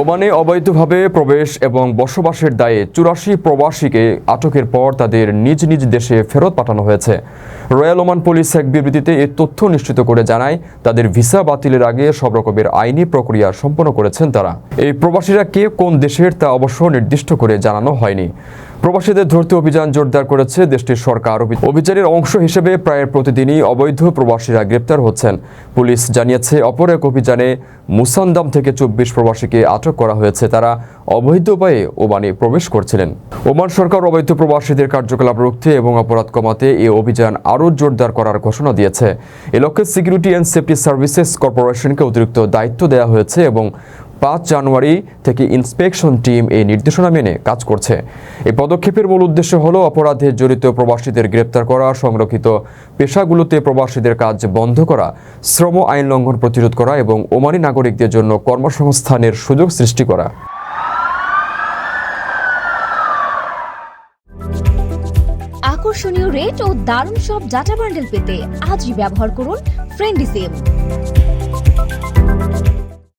ওমানে অবৈধভাবে প্রবেশ এবং বসবাসের দায়ে চুরাশি প্রবাসীকে আটকের পর তাদের নিজ নিজ দেশে ফেরত পাঠানো হয়েছে। রয়্যাল ওমান পুলিশ এক বিবৃতিতে এ তথ্য নিশ্চিত করে জানায়, তাদের ভিসা বাতিলের আগে সব রকমের আইনি প্রক্রিয়া সম্পন্ন করেছেন তারা। এই প্রবাসীরা কে কোন দেশের তা অবশ্য নির্দিষ্ট করে জানানো হয়নি। প্রবাসীদের ধরতে অভিযান জোরদার করেছে দেশটির সরকার। অভি- অভিযানের অংশ হিসেবে প্রায় প্রতিদিনই অবৈধ প্রবাসীরা গ্রেপ্তার হচ্ছেন। পুলিশ জানিয়েছে, অপর এক অভিযানে মুসান্দাম থেকে চব্বিশ প্রবাসীকে আটক করা হয়েছে। তারা অবৈধ উপায়ে ওমানে প্রবেশ করছিলেন। ওমান সরকার অবৈধ প্রবাসীদের কার্যকলাপ রুখতে এবং অপরাধ কমাতে এই অভিযান আরও জোরদার করার ঘোষণা দিয়েছে। এ লক্ষ্যে সিকিউরিটি অ্যান্ড সেফটি সার্ভিসেস কর্পোরেশনকে অতিরিক্ত দায়িত্ব দেওয়া হয়েছে এবং পাঁচ জানুয়ারি থেকে ইন্সপেকশন টিম এই নির্দেশনা মেনে কাজ করছে। এই পদক্ষেপের মূল উদ্দেশ্য হল অপরাধে জড়িত প্রবাসীদের গ্রেপ্তার করা, সংরক্ষিত পেশাগুলোতে প্রবাসীদের কাজ বন্ধ করা, শ্রম আইন লঙ্ঘন প্রতিরোধ করা এবং ওমানি নাগরিকদের জন্য কর্মসংস্থানের সুযোগ সৃষ্টি করা। আকর্ষণীয় রেট ও দারুণ সব ডাটা বান্ডেল পেতে আজই ব্যবহার করুন ফ্রেন্ডি সিম